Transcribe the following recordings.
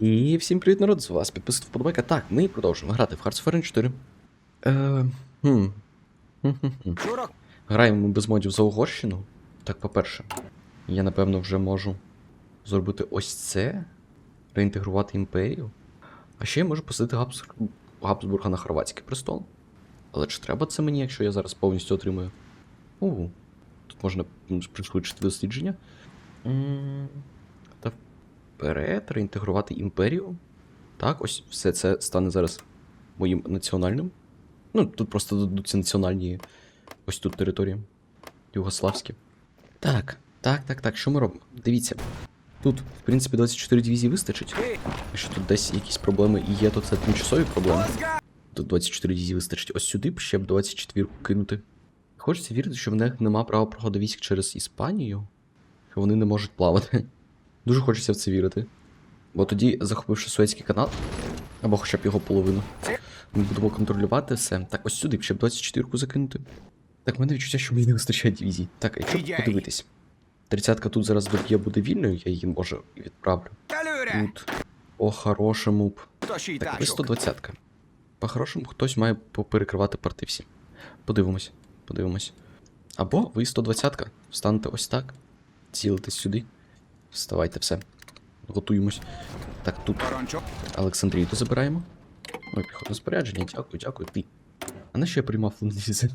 І всім привіт, народ, з вас підписуйте вподобайка. Так, ми продовжуємо грати в Hearts of Iron 4. Е, хм. Граємо ми без модів за Угорщину. Так, по-перше, я напевно вже можу зробити ось це, реінтегрувати імперію. А ще я можу посадити Габсбург... Габсбурга на хорватський престол. Але чи треба це мені, якщо я зараз повністю отримую? У, тут можна м, пришвидшити дослідження. Вперед, реінтегрувати імперію. Так, ось все це стане зараз моїм національним. Ну, тут просто додадуться національні ось тут території. Югославські. Так, так, так, так. Що ми робимо? Дивіться. Тут, в принципі, 24 дивізії вистачить. Якщо тут десь якісь проблеми і є, то це тимчасові проблеми. Тут 24 дивізії вистачить. Ось сюди б ще б 24 кинути. Хочеться вірити, що в них нема права проходу військ через Іспанію, що вони не можуть плавати. Дуже хочеться в це вірити. Бо тоді, захопивши Суецький канал, або хоча б його половину, ми будемо контролювати все. Так, ось сюди б ще б 24-ку закинути. Так, в мене відчуття, що мені не вистачає дивізій. Так, якщо подивитись. Тридцятка тут зараз доб'є буде вільною, я її може відправлю. Тут по-хорошому б. Так, ви ташок. 120 По-хорошому, хтось має поперекривати порти всі. Подивимось, подивимось. Або ви 120 встанете ось так, цілитесь сюди. Вставайте все. Готуємось. Так, тут. Олександрію забираємо. Ой, піхотне спорядження, дякую, дякую, ти. А на що я приймав ленд-лізи?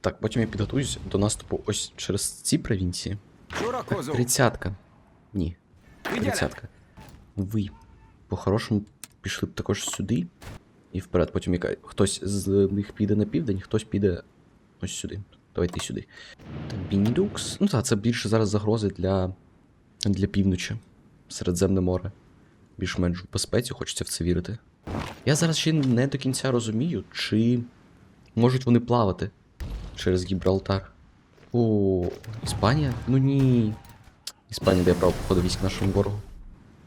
Так, потім я підготуюсь до наступу ось через ці провінції. Тридцятка. Ні, Тридцятка. Ви по-хорошому пішли б також сюди і вперед. Потім яка... хтось з них піде на південь, хтось піде ось сюди. Давайте сюди. Так, Бінідукс. Ну так, це більше зараз загрози для, для півночі. Середземне море. Більш-менш в безпеці, хочеться в це вірити. Я зараз ще не до кінця розумію, чи можуть вони плавати через Гібралтар. О, Іспанія? Ну ні. Іспанія дає право походу військ нашому ворогу.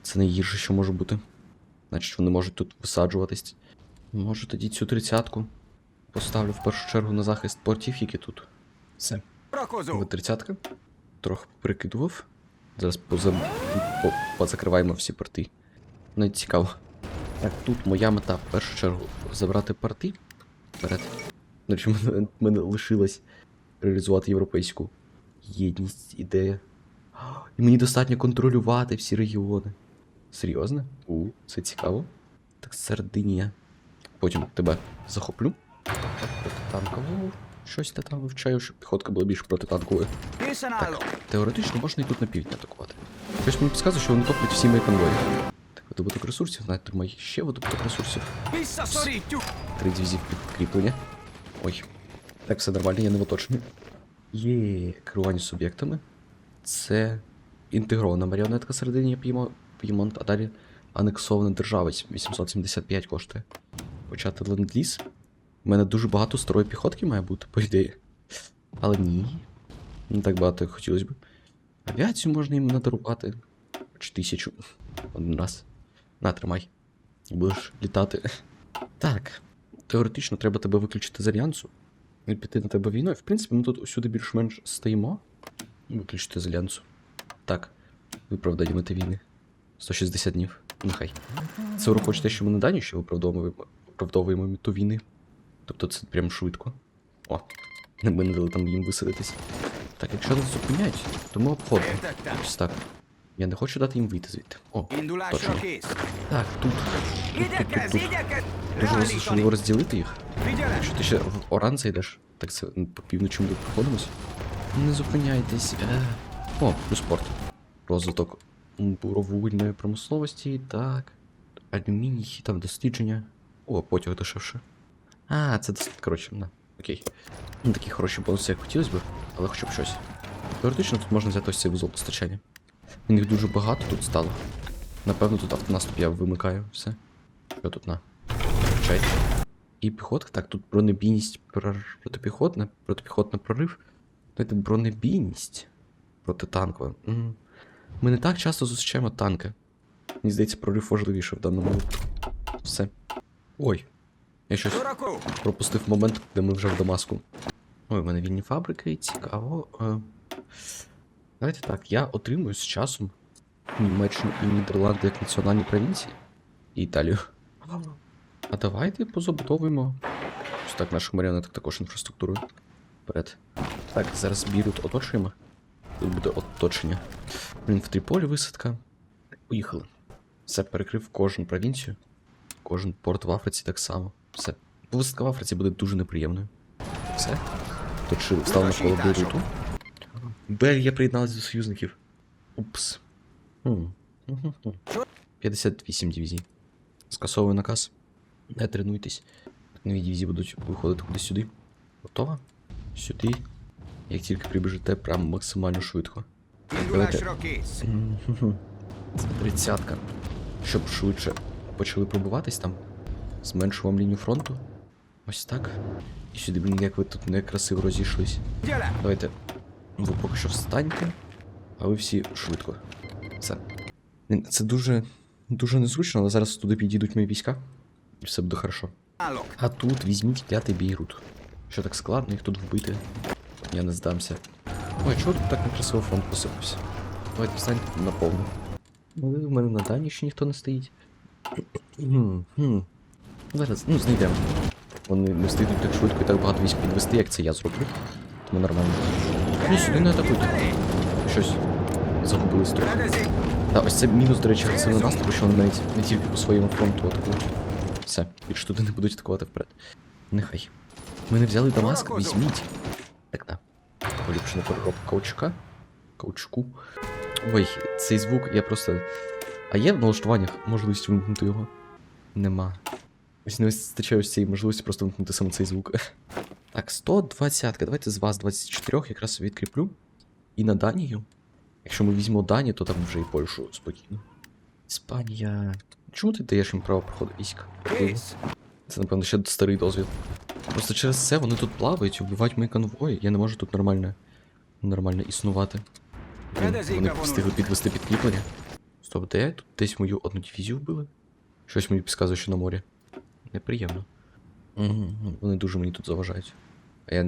Це найгірше, що може бути. Значить, вони можуть тут висаджуватись. Може тоді цю тридцятку поставлю в першу чергу на захист портів, які тут. Все. Тридцятка. Трохи прикидував. Зараз поза... по... позакриваємо всі порти. Навіть цікаво. Так, тут моя мета в першу чергу забрати порти. Вперед. Речі, в мене, лишилось реалізувати європейську єдність, ідея. І мені достатньо контролювати всі регіони. Серйозно? У, це цікаво. Так, Сардинія. Потім тебе захоплю. Протитанкову. Щось я там вивчаю, щоб піхотка була більш протитанковою. Пісанало. Теоретично можна і тут на південь атакувати. Щось мені підказує, що вони топлять всі мої конвої. Так, видобуток ресурсів, знаєте, тримай ще видобуток ресурсів. Три дивізії підкріплення. Ой. Так, все нормально, я не в оточенні. Є керування суб'єктами. Це інтегрована маріонетка середині П'ємо- П'ємонт, а далі анексована держава 875 коштує. Почати ленд-ліз. У мене дуже багато старої піхотки має бути, по ідеї. Але ні. Не так багато, як хотілося б. Авіацію можна їм надарувати. Хоч тисячу. Один раз. На, тримай. Будеш літати. Так. Теоретично треба тебе виключити з альянсу і піти на тебе війною. В принципі, ми тут усюди більш-менш стоїмо. Виключити з альянсу. Так. Виправдання мети війни. 160 днів. Нехай. Це урок хочете, що ми на дані ще виправдовуємо, виправдовуємо мету війни. Тобто це прям швидко. О, ми не дали там їм висадитись. Так, якщо нас зупиняють, то ми обходимо. Ось так. Я не хочу дати їм вийти звідти. О, точно. Так, тут. Тут, тут. Дуже важливо розділити їх. Якщо ти ще в Оран зайдеш, так це по півночі ми тут проходимось. Не зупиняйтесь. Е. О, плюс спорт. Розвиток буровугільної промисловості, так. Алюміній, там дослідження. О, потяг дешевше. А, це дос... коротше, на. Окей. Не такі хороші бонуси, як хотілося б, але хоча б щось. Теоретично тут можна взяти ось цей вузол постачання. У них дуже багато тут стало. Напевно, тут автонаступ я вимикаю все. Що тут на? Чай. І піхотка. Так, тут бронебійність протипіхотна, протипіхотний прорив. Знаєте, бронебійність протитанкова. Ми не так часто зустрічаємо танки. Мені здається, прорив важливіше в даному випадку. Все. Ой. Я щось пропустив момент, де ми вже в Дамаску. Ой, у мене вільні фабрики, цікаво. Е, Давайте так, я отримую з часом Німеччину і Нідерланди як національні провінції. І Італію. А давайте позабудовуємо. Ось так наших маріонеток також інфраструктурою. Вперед. Так, зараз Бірут оточуємо. Тут буде оточення. Блін, в Тріполі висадка. Поїхали. Все, перекрив кожну провінцію. Кожен порт в Африці так само. Все. Висадка в Африці буде дуже неприємною. Все. Точили, встав навколо Бейруту. Бельгія приєдналася до союзників. Упс. 58 дивізій. Скасовую наказ. Не тренуйтесь. Нові дивізії будуть виходити кудись сюди. Готова? Сюди. Як тільки прибіжите, прям максимально швидко. Тридцятка. Щоб швидше почали пробуватись там. Зменшу вам лінію фронту. Ось так. І сюди, блін, як ви тут некрасиво розійшлись. Давайте. Ви поки що встаньте, а ви всі швидко. Все. Це дуже. дуже незручно, але зараз туди підійдуть мої війська. І все буде хорошо. А тут візьміть п'ятий Бейрут. Що так складно їх тут вбити? Я не здамся. Ой, чого тут так некрасиво фронт посипався? Давайте встаньте на повну. Ну, в мене на дані ще ніхто не стоїть. Зараз, ну, знайдемо. Вони не встигнуть так швидко і так багато військ підвести, як це я зроблю. Тому нормально. Ну, сюди не атакуйте. Щось загубились трохи. Та ось це мінус, до речі, агресивного наступу, що вони навіть не тільки по своєму фронту атакують. Все, більше туди не будуть атакувати вперед. Нехай. Ми не взяли Дамаск, візьміть. Так, да. Поліпшена переробка каучука. Каучуку. Ой, цей звук, я просто. А є в налаштуваннях можливість вимкнути його? Нема. Ось не вистачає ось цієї можливості просто вимкнути саме цей звук. Так, 120. Давайте з вас 24 якраз відкріплю. І на Данію. Якщо ми візьмемо Данію, то там вже і Польщу спокійно. Іспанія. Чому ти даєш їм право проходу військ? Це, напевно, ще старий дозвіл. Просто через це вони тут плавають і вбивають мої конвої. Я не можу тут нормально, нормально існувати. Блін, Вони встигли підвести підкріплення. Стоп, де я тут десь мою одну дивізію вбили? Щось мені підказує, що на морі. Неприємно. Угу, вони дуже мені тут заважають. А я,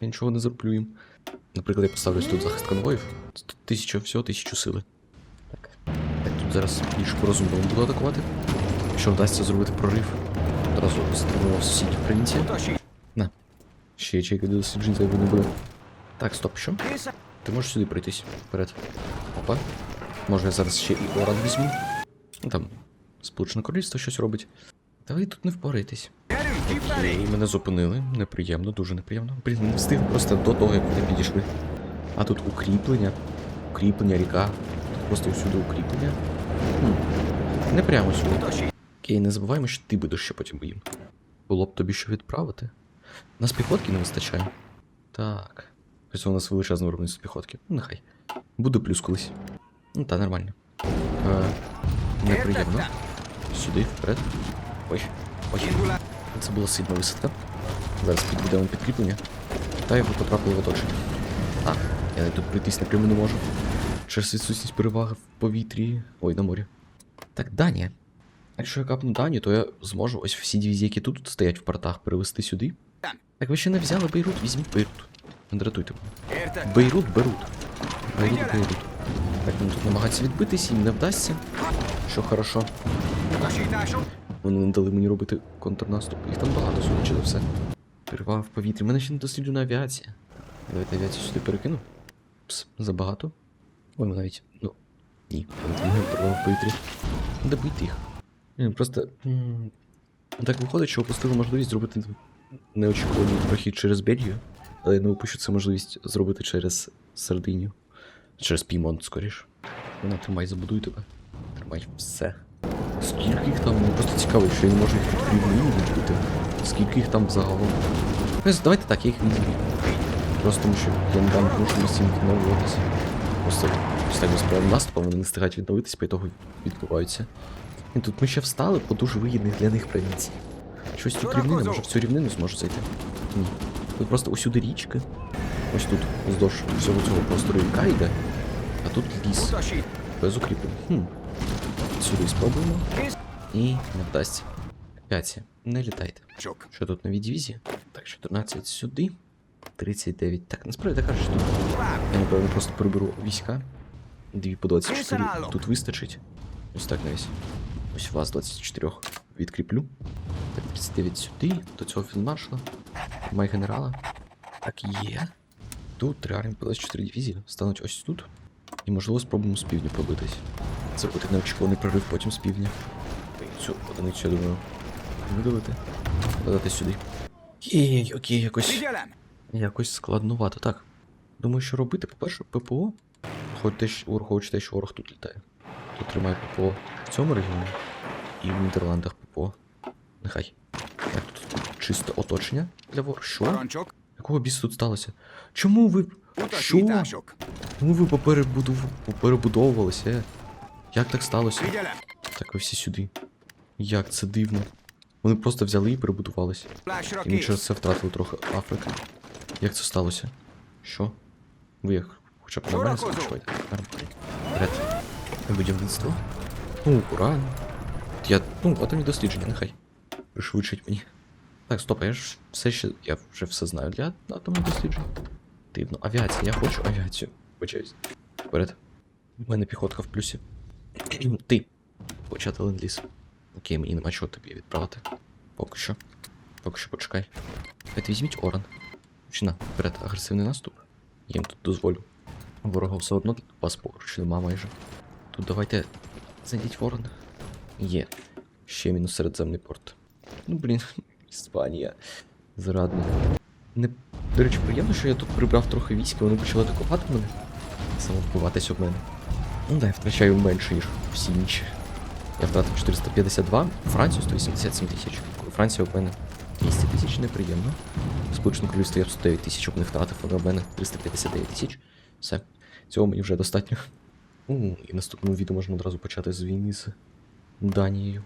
я нічого не зроблю їм. Наприклад, я поставлюсь тут захист конвоїв. Тут тисяча всього, тисячу сили. Так. Так тут зараз більш порозумно буду атакувати. Якщо вдасться зробити прорив, одразу стримуємо сусідню провінцію. Utasít! Ще ячейка для досліджень зайвої не буде. Так, стоп, що? Ти можеш сюди пройтись. Вперед. Опа. Може я зараз ще і Оран візьму. Ну там, Сполучене Королівство щось робить. Та ви тут не Окей, kifelé! мене зупинили. Неприємно, дуже неприємно. Блін, не встиг просто до того, як вони підійшли. А тут укріплення. Укріплення, ріка. Тут просто всюди укріплення. Хм. Не прямо сюди. Окей, не забуваємо, що ти будеш ще потім їм. Було б тобі що відправити. Нас піхотки не вистачає. Так. Ось у нас величезне виробництво піхотки. Ну, нехай. Буде плюс колись. Ну, та нормально. Е, неприємно. Сюди, вперед. Ой. Ой. Це була сильна висадка. Зараз підведемо підкріплення. Та його потрапили в оточення. А, я навіть тут пройтись напряму не можу. Через відсутність переваги в повітрі. Ой, на морі. Так, Данія. Якщо я капну Данію, то я зможу ось всі дивізії, які тут стоять в портах, перевести сюди. Так ви ще не взяли Бейрут, візьміть Бейрут. Не дратуйте мене. Бейрут беруть. Бейрут беруть. Так, вони тут намагаються відбитись, їм не вдасться. Що хорошо. Вони не дали мені робити контрнаступ. Їх там багато, судячи все. Перевага в повітрі. Мене ще не досліджена авіація. Давайте авіацію сюди перекину. Пс, забагато. Ой, навіть. Ну. Ні, перевага в повітрі. Добити їх. Просто. Так виходить, що опустили можливість зробити неочікуваний прохід через Бельгію. Але я не упущу це можливість зробити через Сардинію. Через Пімонт, скоріш. Вона тримай, забудуй тебе. Тримай все. Скільки їх там? Мені просто цікаво, що я не можу їх тут відбити. Скільки їх там загалом? Ось, давайте так, я їх відб'ю. Просто тому що я не дам можливості відновлюватися. Просто ось так безправним наступом вони не встигають відновитись, по ітогу відбуваються. І тут ми ще встали по дуже вигідних для них провінцій. Щось тут рівнина, може в цю рівнину зможу зайти? Ні. Тут просто усюди річки. Ось тут вздовж всього цього простору ріка йде, а тут ліс. Без укріплень. Хм. Сюди спробуємо. І не вдасться. 5. Не літайте. Що тут нові дивізії? Так, 14 сюди. 39. Так, насправді така ж тут. Tovább! Я напевно просто приберу війська. Дві по 24 тут вистачить. Ось так навіть. Ось вас 24 відкріплю. Так, 39 сюди, до цього фінмаршала. Май генерала. Так, є. Тут три армії по 24 дивізії стануть ось тут. І можливо спробуємо з півдня пробитись. Це буде неочікуваний прорив потім з півдня. Цю одиницю, я думаю, видалити. Додати сюди. Окей, окей, якось. Якось складнувато. Так. Думаю, що робити, по-перше, ППО. Хоч те, що, враховуючи те, що ворог тут літає. Тут тримає ППО в цьому регіоні. І в Нідерландах ППО. Нехай. Так, тут чисте оточення для ворога. Що? Якого бісу тут сталося? Чому ви. Що? Чому ви поперебудов... поперебудовувалися? Як так сталося? Так, ви всі сюди. Як це дивно. Вони просто взяли і перебудувалися. Plásra І ми через це втратили трохи Африки. Як це сталося? Що? Ви як хоча б нормально себе почуваєте? Нормально. Вперед. Будівництво. Ну, ура. Я, ну, атомні дослідження, нехай. Пришвидшить мені. Так, стоп, а я ж все ще. Я вже все знаю для атомних досліджень. Дивно. Авіація, я хочу авіацію. Почаюсь. Вперед. У мене піхотка в плюсі. Ти. Почати ленд-ліз. Окей, мені нема чого тобі відправити. Поки що. Поки що почекай. Давайте візьміть Оран. Почина, вперед, агресивний наступ. Я їм тут дозволю. Ворога все одно вас поруч нема майже. Тут давайте зайдіть Ворон. Є. Ще мінус середземний порт. Ну блін, Іспанія. Зрадно. Не... До речі, приємно, що я тут прибрав трохи військ, і вони почали атакувати мене. Самовбиватись об мене. Ну да, я втрачаю менше, ніж всі інші. Я втратив 452, Францію 187 тисяч. Франція об мене 200 тисяч, неприємно. Сполучене королівство я 109 тисяч об них втратив, а об мене 359 тисяч. Все. Цього мені вже достатньо. У, і в наступному відео можна одразу почати з війни з Данією.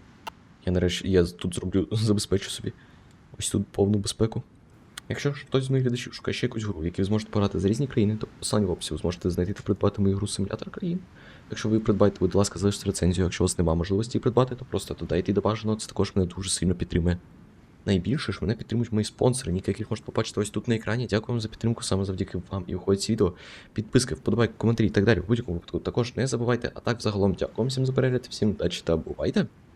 Я нарешті я тут зроблю, забезпечу собі ось тут повну безпеку. Якщо ж хтось з моїх глядачів шукає ще якусь гру, в ви зможете пограти за різні країни, то посилання в описі ви зможете знайти та придбати мою гру симулятор країн. Якщо ви придбаєте, будь ласка, залиште рецензію. Якщо у вас немає можливості придбати, то просто додайте її до бажаного, це також мене дуже сильно підтримує. Найбільше ж мене підтримують мої спонсори, ніки яких можете побачити ось тут на екрані. Дякую вам за підтримку саме завдяки вам і виходить ці відео. Підписки, вподобайки, коментарі і так далі. В будь-якому випадку також не забувайте. А так, взагалом, дякую всім за перегляд, всім удачі та бувайте!